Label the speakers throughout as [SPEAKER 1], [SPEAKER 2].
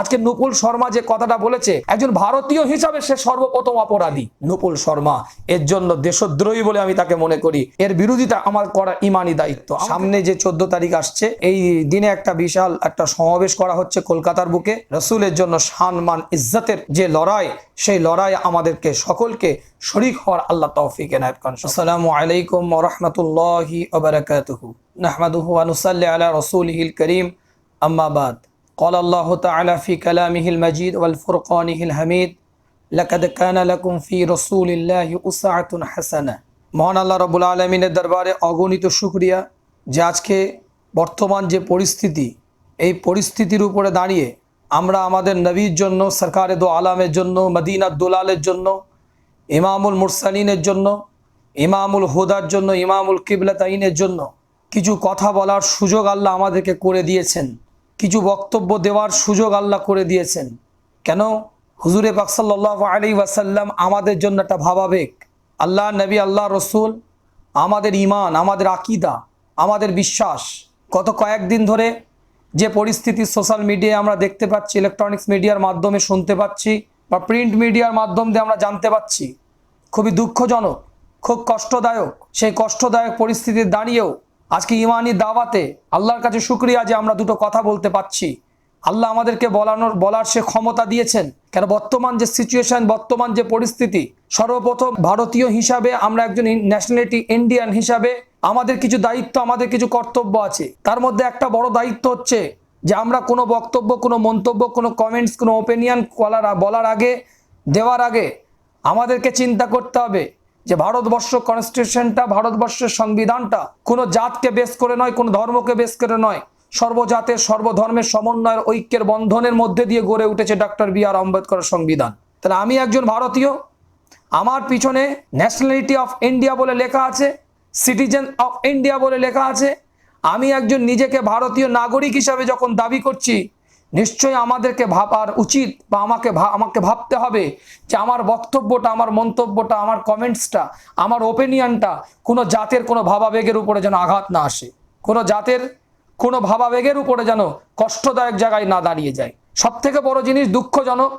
[SPEAKER 1] আজকে নুপুল শর্মা যে কথাটা বলেছে একজন ভারতীয় হিসাবে সে সর্বপ্রথম অপরাধী। নুপুল শর্মা এর জন্য দেশদ্রোহী বলে আমি তাকে মনে করি। এর বিরোধিতা আমার করা ইমানি দায়িত্ব। সামনে যে চোদ্দ তারিখ আসছে এই দিনে একটা বিশাল একটা সমাবেশ করা হচ্ছে কলকাতার বুকে। রসুলের জন্য সম্মান ইজ্জতের যে লড়াই সেই লড়াই আমাদেরকে সকলকে শরিক হওয়ার আল্লাহ তৌফিক এনায়ত করেন আসসালামু আলাইকুম ওয়া রাহমাতুল্লাহি ওয়া বারাকাতুহু। নাহমাদুহু ওয়া নুসাল্লি আলা রাসূলিহিল কারীম। আম্মা বাদ। قال الله تعالى في كلامه المجيد والفرقانه الحميد لقد كان لكم في رسول الله أسعة حسنة মহান আল্লাহ রবুল আলমিনের দরবারে অগণিত শুক্রিয়া যে আজকে বর্তমান যে পরিস্থিতি এই পরিস্থিতির উপরে দাঁড়িয়ে আমরা আমাদের নবীর জন্য সরকারে দো আলামের জন্য মদিনা দুলালের জন্য ইমামুল মুরসালিনের জন্য ইমামুল হুদার জন্য ইমামুল কিবলাতাইনের জন্য কিছু কথা বলার সুযোগ আল্লাহ আমাদেরকে করে দিয়েছেন কিছু বক্তব্য দেওয়ার সুযোগ আল্লাহ করে দিয়েছেন। কেন? হুজুরে বাকসাল্লাহ আলী ওয়াসাল্লাম আমাদের জন্য একটা ভাবাবেগ। আল্লাহ, নবী, আল্লাহ, রসুল, আমাদের ইমান আমাদের আকিদা, আমাদের বিশ্বাস। গত কয়েকদিন ধরে যে পরিস্থিতি সোশ্যাল মিডিয়ায় আমরা দেখতে পাচ্ছি, ইলেকট্রনিক্স মিডিয়ার মাধ্যমে শুনতে পাচ্ছি বা প্রিন্ট মিডিয়ার মাধ্যম দিয়ে আমরা জানতে পাচ্ছি, খুবই দুঃখজনক, খুব কষ্টদায়ক। সেই কষ্টদায়ক পরিস্থিতির দাঁড়িয়েও আজকে ইমানি দাওয়াতে আল্লাহর কাছে শুক্রিয়া যে আমরা দুটো কথা বলতে পাচ্ছি আল্লাহ আমাদেরকে বলানোর, বলার সে ক্ষমতা দিয়েছেন। কেন বর্তমান যে সিচুয়েশন বর্তমান যে পরিস্থিতি, সর্বপ্রথম ভারতীয় হিসাবে আমরা একজন ন্যাশনালিটি ইন্ডিয়ান হিসাবে আমাদের কিছু দায়িত্ব, আমাদের কিছু কর্তব্য আছে। তার মধ্যে একটা বড় দায়িত্ব হচ্ছে যে আমরা কোনো বক্তব্য, কোনো মন্তব্য, কোনো কমেন্টস কোনো ওপিনিয়ন বলার বলার আগে, দেওয়ার আগে আমাদেরকে চিন্তা করতে হবে। যে ভারতবর্ষ কনস্টিটিউশনটা ভারতবর্ষের সংবিধানটা কোনো জাতকে বেস করে নয়, কোনো ধর্মকে বেস করে নয়। সর্বজাতের, সর্বধর্মের সমন্বয়ের, ঐক্যের বন্ধনের মধ্যে দিয়ে গড়ে উঠেছে ডক্টর বি আর আম্বেদকরের সংবিধান। তাহলে আমি একজন ভারতীয়, আমার পিছনে ন্যাশনালিটি অফ ইন্ডিয়া বলে লেখা আছে সিটিজেন অফ ইন্ডিয়া বলে লেখা আছে, আমি একজন নিজেকে ভারতীয় নাগরিক হিসাবে যখন দাবি করছি নিশ্চয়ই আমাদেরকে ভাবার উচিত বা আমাকে আমাকে ভাবতে হবে যে আমার বক্তব্যটা, আমার মন্তব্যটা, আমার কমেন্টসটা আমার ওপিনিয়নটা কোনো জাতের কোনো ভাবাবেগের উপরে যেন আঘাত না আসে। কোনো জাতের কোনো ভাবাবেগের উপরে যেন কষ্টদায়ক জায়গায় না দাঁড়িয়ে যায়। সব থেকে বড় জিনিস দুঃখজনক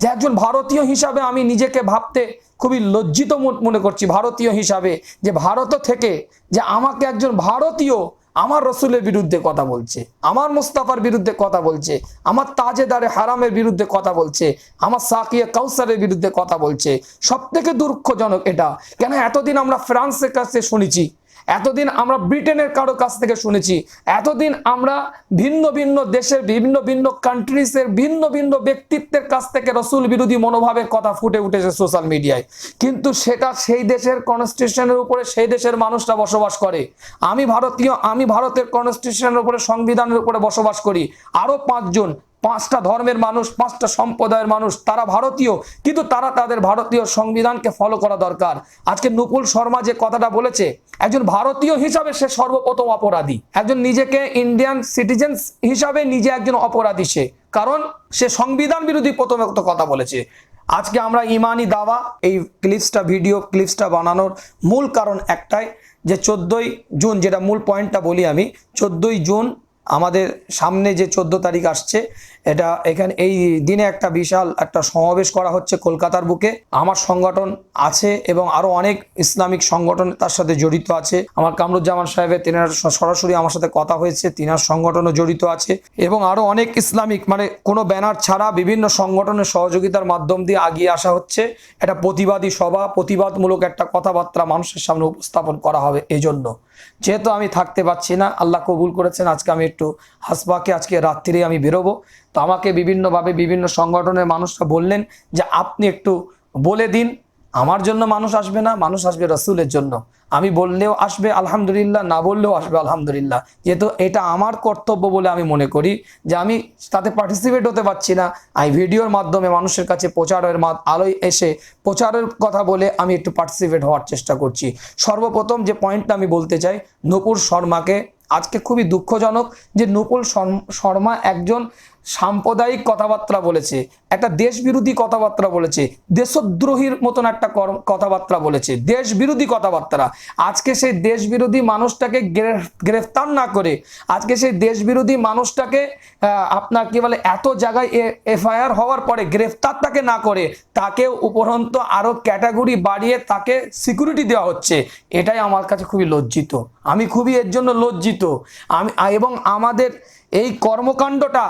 [SPEAKER 1] যে একজন ভারতীয় হিসাবে আমি নিজেকে ভাবতে খুবই লজ্জিত মনে করছি। ভারতীয় হিসাবে যে ভারত থেকে যে আমাকে একজন ভারতীয় আমার রসুলের বিরুদ্ধে কথা বলছে, আমার মুস্তাফার বিরুদ্ধে কথা বলছে, আমার তাজেদারে হারামের বিরুদ্ধে কথা বলছে, আমার সাকিয়া কাউসারের বিরুদ্ধে কথা বলছে। সব থেকে দুঃখজনক এটা। কেন এতদিন আমরা ফ্রান্সের কাছে শুনেছি এতদিন আমরা ব্রিটেনের কারও কাছ থেকে শুনেছি, এতদিন আমরা ভিন্ন ভিন্ন দেশের বিভিন্ন ভিন্ন কান্ট্রিজের ভিন্ন ভিন্ন ব্যক্তিত্বের কাছ থেকে রসুল বিরোধী মনোভাবের কথা ফুটে উঠেছে সোশ্যাল মিডিয়ায় কিন্তু সেটা সেই দেশের কনস্টিটিউশনের উপরে সেই দেশের মানুষরা বসবাস করে। আমি ভারতীয়, আমি ভারতের কনস্টিটিউশনের উপরে, সংবিধানের উপরে বসবাস করি। আরও পাঁচজন পাঁচটা ধর্মের মানুষ, পাঁচটা সম্প্রদায়ের মানুষ, তারা ভারতীয়, কিন্তু তারা তাদের ভারতীয় সংবিধানকে ফলো করা দরকার। আজকে নুপুল শর্মা যে কথাটা বলেছে, একজন ভারতীয় হিসাবে সে সর্বপ্রথম অপরাধী। একজন নিজেকে ইন্ডিয়ান সিটিজেন হিসাবে নিজে একজন অপরাধী সে। কারণ সে সংবিধান বিরোধী প্রথম একটা কথা বলেছে। আজকে আমরা ইমানি দাওয়া, এই ক্লিপসটা ভিডিও ক্লিপসটা বানানোর মূল কারণ একটাই যে চোদ্দোই জুন, যেটা মূল পয়েন্টটা বলি আমি, চোদ্দোই জুন আমাদের সামনে যে চোদ্দ তারিখ আসছে, এটা এখানে এই দিনে একটা বিশাল একটা সমাবেশ করা হচ্ছে কলকাতার বুকে। আমার সংগঠন আছে এবং আরও অনেক ইসলামিক সংগঠন তার সাথে জড়িত আছে। আমার কামরুজ্জামান সাহেবের, তিনার সরাসরি আমার সাথে কথা হয়েছে, তিনার সংগঠনও জড়িত আছে এবং আরও অনেক ইসলামিক মানে কোনো ব্যানার ছাড়া বিভিন্ন সংগঠনের সহযোগিতার মাধ্যম দিয়ে আগিয়ে আসা হচ্ছে। এটা প্রতিবাদী সভা, প্রতিবাদমূলক একটা কথাবার্তা মানুষের সামনে উপস্থাপন করা হবে এই জন্য যেহেতু আমি থাকতে পারছি না, আল্লাহ কবুল করেছেন, আজকে আমি একটু হাসবাকে আজকে রাত্রিরে আমি বেরোবো। তো আমাকে বিভিন্নভাবে বিভিন্ন সংগঠনের মানুষরা বললেন যে, আপনি একটু বলে দিন, আমার জন্য মানুষ আসবে না, মানুষ আসবে রসুলের জন্য। আমি বললেও আসবে, আলহামদুলিল্লাহ, না বললেও আসবে, আলহামদুলিল্লাহ। যেহেতু এটা আমার কর্তব্য বলে আমি মনে করি যে, আমি তাতে পার্টিসিপেট হতে পারছি না। আমি ভিডিওর মাধ্যমে মানুষের কাছে প্রচারের আলোয় এসে প্রচারের কথা বলে আমি একটু পার্টিসিপেট হওয়ার চেষ্টা করছি। সর্বপ্রথম যে পয়েন্টটা আমি বলতে চাই, নূপুর শর্মাকে আজকে খুবই দুঃখজনক যে নুপুল শর্মা একজন সাম্প্রদায়িক কথাবার্তা বলেছে, একটা দেশ বিরোধী কথাবার্তা বলেছে, দেশদ্রোহীর মতন একটা কথাবার্তা বলেছে দেশ বিরোধী কথাবার্তা আজকে সেই দেশ বিরোধী মানুষটাকে গ্রেফ- গ্রেফতার না করে, আজকে সেই দেশ বিরোধী মানুষটাকে আপনার কি বলে, এত জায়গায় এফআইআর হওয়ার পরে গ্রেফতার তাকে না করে, তাকে উপরন্ত আরও ক্যাটাগরি বাড়িয়ে তাকে সিকিউরিটি দেওয়া হচ্ছে, এটাই আমার কাছে খুবই লজ্জিত। আমি খুবই এর জন্য লজ্জিত। আমি এবং আমাদের এই কর্মকাণ্ডটা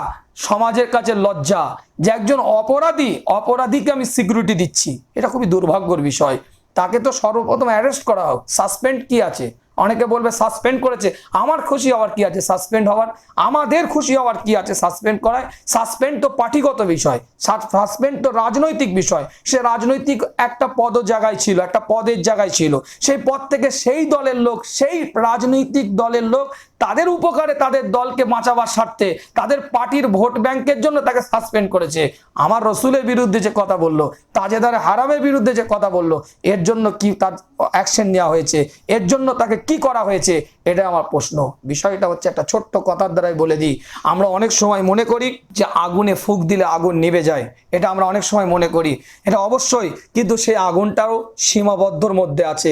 [SPEAKER 1] সমাজের কাছে লজ্জা যে একজন অপরাধী, অপরাধীকে আমি সিকিউরিটি দিচ্ছি। এটা খুবই দুর্ভাগ্যর বিষয়। তাকে তো সর্বপ্রথম অ্যারেস্ট করা হোক। সাসপেন্ড কি আছে? অনেকে বলবে সাসপেন্ড করেছে। আমার খুশি হওয়ার কি আছে? সাসপেন্ড হওয়ার? আমাদের খুশি হওয়ার কি আছে? সাসপেন্ড করায়? সাসপেন্ড তো পার্টিগত বিষয়। সাসপেন্ড তো রাজনৈতিক বিষয়। সে রাজনৈতিক একটা পদ জায়গায় ছিল, একটা পদের জায়গায় ছিল। সেই পদ থেকে সেই দলের লোক, সেই রাজনৈতিক দলের লোক তাদের উপকারে তাদের দলকে বাঁচাবার স্বার্থে তাদের পার্টির ভোট ব্যাংকের জন্য তাকে সাসপেন্ড করেছে। আমার রসুলের বিরুদ্ধে যে কথা বলল তাজেদার হারামের বিরুদ্ধে যে কথা বলল, এর জন্য কি তার অ্যাকশন নেওয়া হয়েছে, এর জন্য তাকে কি করা হয়েছে, এটা আমার প্রশ্ন। বিষয়টা হচ্ছে একটা ছোট্ট কথার দ্বারাই বলে দিই। আমরা অনেক সময় মনে করি যে আগুনে ফুক দিলে আগুন নিভে যায়। এটা আমরা অনেক সময় মনে করি। এটা অবশ্যই, কিন্তু সেই আগুনটাও সীমাবদ্ধর মধ্যে আছে।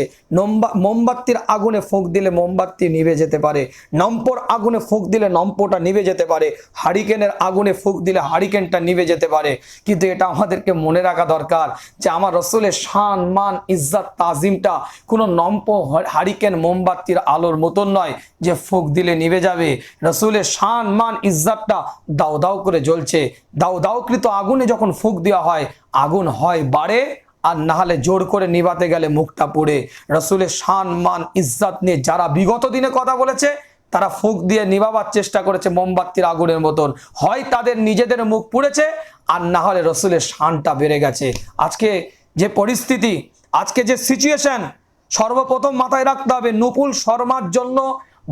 [SPEAKER 1] মোমবাতির আগুনে ফুঁক দিলে মোমবাতি নিভে যেতে পারে। নম্পর আগুনে ফুঁক দিলে নম্পটা নিভে যেতে পারে, হারিকেনের আগুনে ফুঁক দিলে হারিকেনটা নিভে যেতে পারে। কিন্তু এটা আমাদেরকে মনে রাখা দরকার যে আমার রসুলের শান, মান, ইজ্জাত, তাজিমটা কোনো নম্প হারিকেন মোমবাতির আলোর মতন নয় যে ফুঁক দিলে নিভে যাবে। রসুলের শান, মান, ইজ্জাতটা দাও দাও করে জ্বলছে। দাও দাওকৃত আগুনে যখন ফুঁক দেওয়া হয়, আগুন হয় বাড়ে আর না হলে জোর করে নিভাতে গেলে মুখটা পড়ে। রসুলের শান, মান, ইজ্জাত নিয়ে যারা বিগত দিনে কথা বলেছে তারা ফুক দিয়ে নিভাবার চেষ্টা করেছে মোমবাতির আগুনের মতন। হয় তাদের নিজেদের মুখ পুড়েছে, আর না হলে রসুলের শানটা বেড়ে গেছে। আজকে যে পরিস্থিতি, আজকে যে সিচুয়েশন সর্বপ্রথম মাথায় রাখতে হবে নুপুল শর্মার জন্য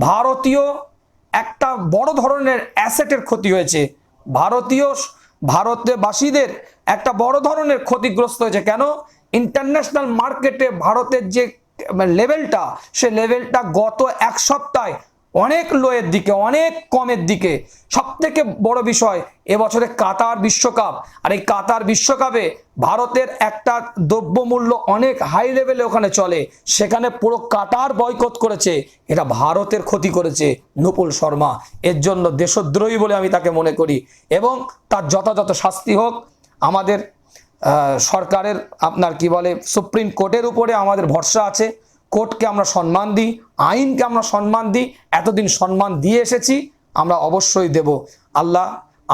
[SPEAKER 1] ভারতীয় একটা বড় ধরনের অ্যাসেটের ক্ষতি হয়েছে। ভারতীয় ভারতবাসীদের একটা বড় ধরনের ক্ষতিগ্রস্ত হয়েছে। কেন? ইন্টারন্যাশনাল মার্কেটে ভারতের যে লেভেলটা সে লেভেলটা গত এক সপ্তাহে অনেক লোয়ের দিকে, অনেক কমের দিকে। সব থেকে বড় বিষয় এবছরে কাতার বিশ্বকাপ। আর এই কাতার বিশ্বকাপে ভারতের একটা দ্রব্যমূল্য অনেক হাই লেভেলে ওখানে চলে। সেখানে পুরো কাতার বয়কট করেছে। এটা ভারতের ক্ষতি করেছে নুপুল শর্মা। এর জন্য দেশদ্রোহী বলে আমি তাকে মনে করি। এবং তার যথাযথ শাস্তি হোক, আমাদের সরকারের আপনার কি বলে, সুপ্রিম কোর্টের উপরে আমাদের ভরসা আছে। কোর্টকে আমরা সম্মান দিই, আইনকে আমরা সম্মান দিই, এতদিন সম্মান দিয়ে এসেছি, আমরা অবশ্যই দেব। আল্লাহ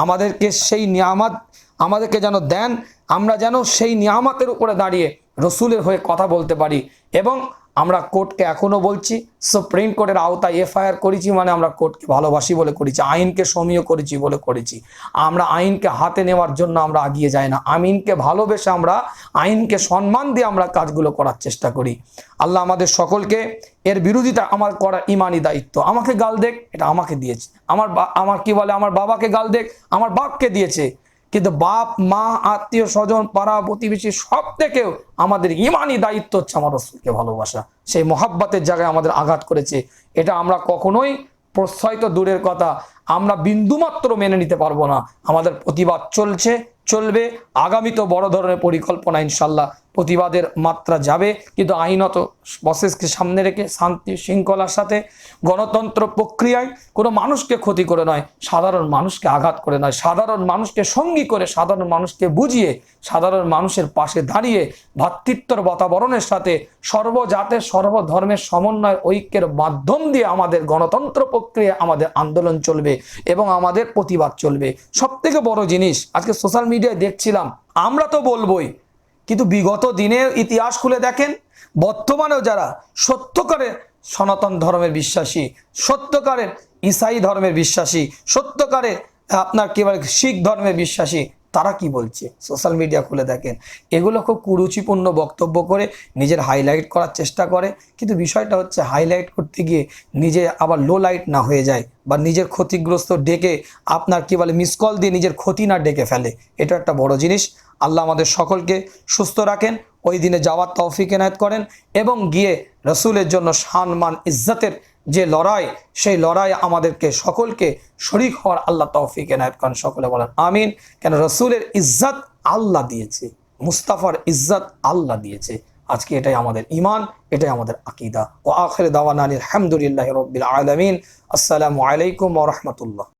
[SPEAKER 1] আমাদেরকে সেই নিয়ামাত আমাদেরকে যেন দেন, আমরা যেন সেই নিয়ামতের উপরে দাঁড়িয়ে রসুলের হয়ে কথা বলতে পারি এবং আমরা কোর্টকে এখনও বলছি, সুপ্রিম কোর্টের আওতায় এফআইআর করেছি মানে আমরা কোর্টকে ভালোবাসি বলে করেছি, আইনকে সমীয় করেছি বলে করেছি। আমরা আইনকে হাতে নেওয়ার জন্য আমরা আগিয়ে যাই না। আমিনকে ভালোবেসে আমরা আইনকে সম্মান দিয়ে আমরা কাজগুলো করার চেষ্টা করি। আল্লাহ আমাদের সকলকে এর বিরোধিতা আমার করা ইমানি দায়িত্ব। আমাকে গাল দেখ, এটা আমাকে দিয়েছে। আমার আমার কি বলে, আমার বাবাকে গাল দেখ, আমার বাপকে দিয়েছে। কিন্তু বাপ, মা, আত্মীয় স্বজন, পাড়া, প্রতিবেশী সব থেকেও আমাদের ইমানই দায়িত্ব হচ্ছে আমার রসুলকে ভালোবাসা। সেই মহাব্বাতের জায়গায় আমাদের আঘাত করেছে। এটা আমরা কখনোই প্রশ্রয় তো দূরের কথা আমরা বিন্দুমাত্র মেনে নিতে পারব না। আমাদের প্রতিবাদ চলছে, চলবে। আগামী তো বড় ধরনের পরিকল্পনা ইনশাল্লাহ। প্রতিবাদের মাত্রা যাবে। কিন্তু আইনত প্রসেসকে সামনে রেখে শান্তি শৃঙ্খলার সাথে গণতন্ত্র প্রক্রিয়ায় কোনো মানুষকে ক্ষতি করে নয়, সাধারণ মানুষকে আঘাত করে নয়। সাধারণ মানুষকে সঙ্গী করে, সাধারণ মানুষকে বুঝিয়ে, সাধারণ মানুষের পাশে দাঁড়িয়ে ভ্রাতৃত্বর বাতাবরণের সাথে সর্বজাতের, সর্বধর্মের সমন্বয়, ঐক্যের মাধ্যম দিয়ে আমাদের গণতন্ত্র প্রক্রিয়া আমাদের আন্দোলন চলবে এবং আমাদের প্রতিবাদ চলবে। সব থেকে বড় জিনিস, আজকে সোশ্যাল মিডিয়ায় দেখছিলাম, আমরা তো বলবোই কিন্তু বিগত দিনে ইতিহাস খুলে দেখেন, বর্তমানেও যারা সত্যকারের সনাতন ধর্মের বিশ্বাসী, সত্যকারের ইসাই ধর্মের বিশ্বাসী, সত্যকারের আপনার কি বলে, শিখ ধর্মের বিশ্বাসী, তারা কি বলছে? সোশ্যাল মিডিয়া খুলে দেখেন। এগুলো খুব কুরুচিপূর্ণ বক্তব্য করে নিজের হাইলাইট করার চেষ্টা করে, কিন্তু বিষয়টা হচ্ছে হাইলাইট করতে গিয়ে নিজে আবার লো লাইট না হয়ে যায়। বা নিজের ক্ষতিগ্রস্ত ডেকে আপনার কি বলে মিস কল দিয়ে নিজের ক্ষতি না ডেকে ফেলে। এটা একটা বড় জিনিস। আল্লাহ আমাদের সকলকে সুস্থ রাখেন, ওই দিনে যাওয়ার তৌফিক এনায়ত করেন এবং গিয়ে রসুলের জন্য সম্মান ইজ্জতের যে লড়াই, সেই লড়াই আমাদেরকে সকলকে শরিক হওয়ার আল্লাহ তৌফিক এনায়ত করেন সকলে বলেন, আমিন। কেন রসুলের ইজ্জত আল্লাহ দিয়েছে, মুস্তাফার ইজ্জত আল্লাহ দিয়েছে। আজকে এটাই আমাদের ইমান এটাই আমাদের আকিদা। ও আখের দাওয়ান আলহামদুলিল্লাহ রবিল আলমিন। আসসালামু আলাইকুম ও রহমতুল্লাহ।